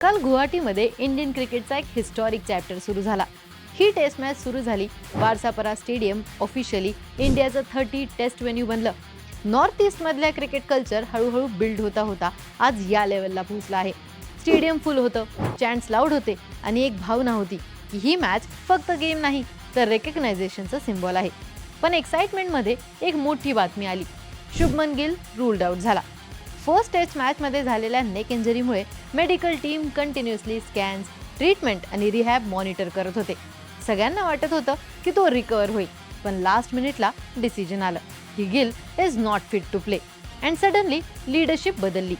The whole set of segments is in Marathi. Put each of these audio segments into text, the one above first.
काल गुवाहाटीमध्ये इंडियन क्रिकेटचा एक हिस्टॉरिक चॅप्टर सुरू झाला. ही टेस्ट मॅच सुरू झाली. वारसापरा स्टेडियम ऑफिशियली इंडियाचं थर्टी टेस्ट व्हेन्यू बनलं. नॉर्थ ईस्टमधल्या क्रिकेट कल्चर हळूहळू बिल्ड होता होता आज या लेवलला पोहोचला आहे. स्टेडियम फुल होतं चॅन्ट्स लाऊड होते आणि एक भावना होती की ही मॅच फक्त गेम नाही तर रेकग्नायझेशनचं सिम्बॉल आहे. पण एक्साइटमेंटमध्ये एक मोठी बातमी आली. शुभमन गिल रूल्ड आउट झाला. फर्स्ट टेस्ट मॅचमध्ये झालेल्या neck इंजरीमुळे medical team continuously scans treatment आणि रिहॅब मॉनिटर करत होते. सगळ्यांना वाटत होतं की तो रिकवर होईल पण लास्ट मिनिटला डिसिजन आलं. की Gill is not fit to play and suddenly leadership बदलली.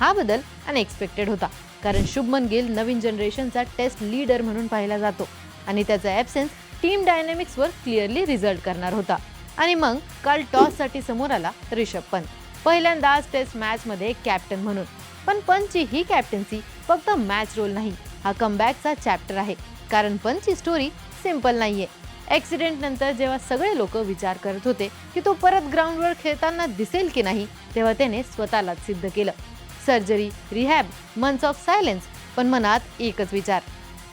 हा बदल अनएक्सपेक्टेड होता कारण शुभमन गिल नवीन जनरेशनचा टेस्ट लीडर म्हणून पाहिला जातो. आणि त्याचा ॲबसेन्स टीम डायनॅमिक्सवर क्लिअरली रिझल्ट करणार होता. आणि मग काल टॉससाठी समोर आला रिषभ पंत. पहिल्यांदाच टेस्ट मॅचमध्ये कॅप्टन म्हणून. पण पंचची ही कॅप्टन्सी फक्त मॅच रोल नाही हा कमबॅकचा चॅप्टर आहे. कारण पंचची स्टोरी सिंपल नाहीये. ॲक्सिडेंट नंतर जेव्हा सगळे लोक विचार करत होते की तो परत ग्राउंडवर खेळताना दिसेल की नाही तेव्हा त्याने स्वतःलाच सिद्ध केलं. Surgery rehab months of silence पण मनात एकच विचार.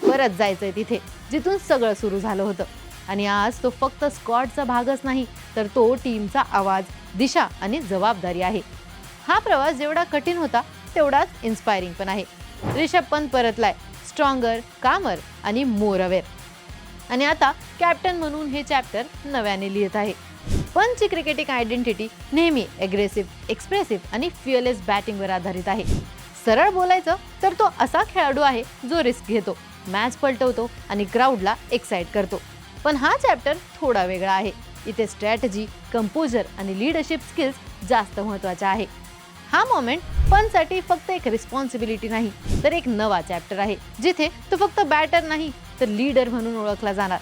परत जायचंय तिथे जिथून सगळं सुरू झालं होतं. आणि आज तो फक्त स्कॉटचा भागच नाही तर तो टीमचा आवाज दिशा आणि जबाबदारी आहे. हा प्रवास जेवढा कठीण होता तेवढाच इन्स्पायरिंग पण आहे. रिषभ पंत परतलाय स्ट्रॉंगर कामर आणि मोर अवेअर आणि आता कॅप्टन म्हणून हे चॅप्टर नव्याने लिहित आहे. पंतची क्रिकेटिंग आयडेंटिटी नेहमी एग्रेसिव्ह एक्सप्रेसिव्ह आणि फ्युअलेस बॅटिंगवर आधारित आहे. सरळ बोलायचं तर तो असा खेळाडू आहे जो रिस्क घेतो मॅच पलटवतो आणि क्राऊडला एक्साइट करतो. पण हा चॅप्टर थोडा वेगळा आहे. इथे स्ट्रॅटजी कंपोजर आणि लिडरशिप स्किल्स जास्त महत्त्वाच्या आहे. हा मोमेंट पनसाठी फक्त एक रिस्पॉन्सिबिलिटी नाही तर एक नवा चॅप्टर आहे जिथे तो फक्त बॅटर नाही तर लीडर म्हणून ओळखला जाणार.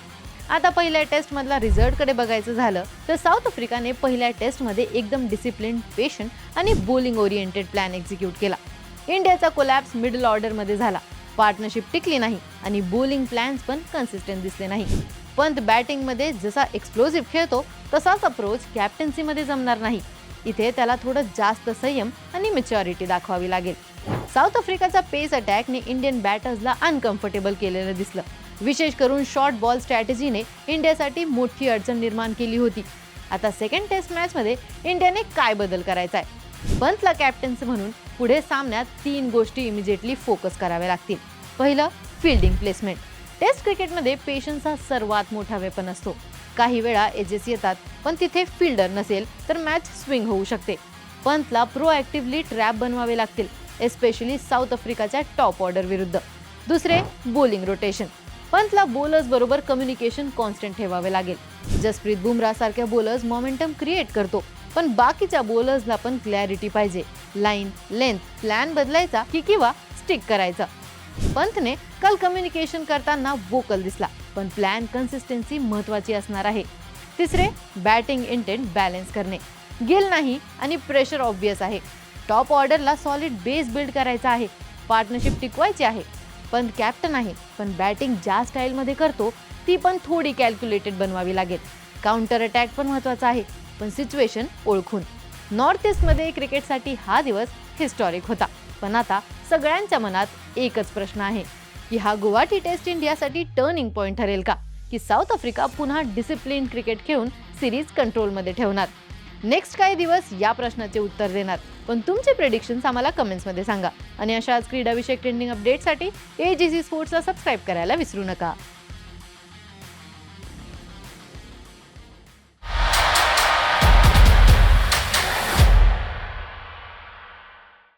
आता पहिल्या टेस्टमधला रिझल्टकडे बघायचं झालं तर साऊथ आफ्रिकाने पहिल्या टेस्टमध्ये एकदम डिसिप्लिन पेशंट आणि बोलिंग ओरिएंटेड प्लॅन एक्झिक्यूट केला. इंडियाचा कोलॅप्स मिडल ऑर्डरमध्ये झाला. पार्टनरशिप टिकली नाही आणि बोलिंग प्लॅन्स पण कन्सिस्टंट दिसले नाही. पंत बॅटिंगमध्ये जसा एक्सप्लोजिव्ह खेळतो तसाच अप्रोच कॅप्टन्सीमध्ये जमणार नाही. इथे त्याला थोडं जास्त संयम आणि मेच्युरिटी दाखवावी लागेल. साऊथ आफ्रिकाचा पेस अटॅकने इंडियन बॅटर्सला अनकम्फर्टेबल केलेलं दिसलं. विशेष करून शॉर्ट बॉल स्ट्रॅटेजीने इंडियासाठी मोठी अडचण निर्माण केली होती. आता सेकंड टेस्ट मॅचमध्ये इंडियाने काय बदल करायचा आहे? पंतला कॅप्टन्सी म्हणून पुढे सामन्यात तीन गोष्टी इमिजिएटली फोकस कराव्या लागतील. पहिलं फिल्डिंग प्लेसमेंट टेस्ट क्रिकेटमध्ये पेशन्स हा सर्वात मोठा वेपन असतो. काही वेळा एजेस येतात पण तिथे फिल्डर नसेल तर मॅच स्विंग होऊ शकते. पंतला प्रोॲक्टिव्हली ट्रॅप बनवावे लागतील एस्पेशली साऊथ आफ्रिकाच्या टॉप ऑर्डर विरुद्ध. दुसरे बोलिंग रोटेशन पंतला बोलर्स बरोबर कम्युनिकेशन कॉन्स्टंट ठेवावे लागेल. जसप्रीत बुमराह सारख्या बोलर्स मोमेंटम क्रिएट करतो पण बाकीच्या बोलर्सला पण क्लॅरिटी पाहिजे. लाईन लेंथ प्लॅन बदलायचा की किंवा स्टिक करायचा. पंतने काल कम्युनिकेशन करताना वोकल दिसला पण प्लॅन कन्सिस्टन्सी महत्वाची असणार आहे. तिसरे बॅटिंग इंटेंट बॅलन्स करणे. गिल नाही आणि प्रेशर ऑब्वियस आहे. टॉप ऑर्डरला सॉलिड बेस बिल्ड करायचा आहे. पार्टनरशिप टिकवायची आहे. पण कॅप्टन आहे पण बॅटिंग ज्या स्टाईलमध्ये करतो ती पण थोडी कॅल्क्युलेटेड बनवावी लागेल. काउंटर अटॅक पण महत्त्वाचा आहे पण सिच्युएशन ओळखून. नॉर्थ ईस्टमध्ये क्रिकेटसाठी हा दिवस हिस्टॉरिक होता. पण आता सगळ्यांच्या मनात एकच प्रश्न आहे की हा गुवाहाटी टेस्ट इंडियासाठी टर्निंग पॉईंट ठरेल का? की साऊथ आफ्रिका पुन्हा डिसिप्लिन क्रिकेट खेळून सिरीज कंट्रोलमध्ये ठेवणार? नेक्स्ट काही दिवस या प्रश्नाचे उत्तर देणार. पण तुमचे प्रेडिक्शन्स आम्हाला कमेंट्समध्ये सांगा. आणि अशाच क्रीडाविषयक ट्रेंडिंग अपडेटसाठी ए जी सी स्पोर्ट्सला सबस्क्राईब करायला विसरू नका.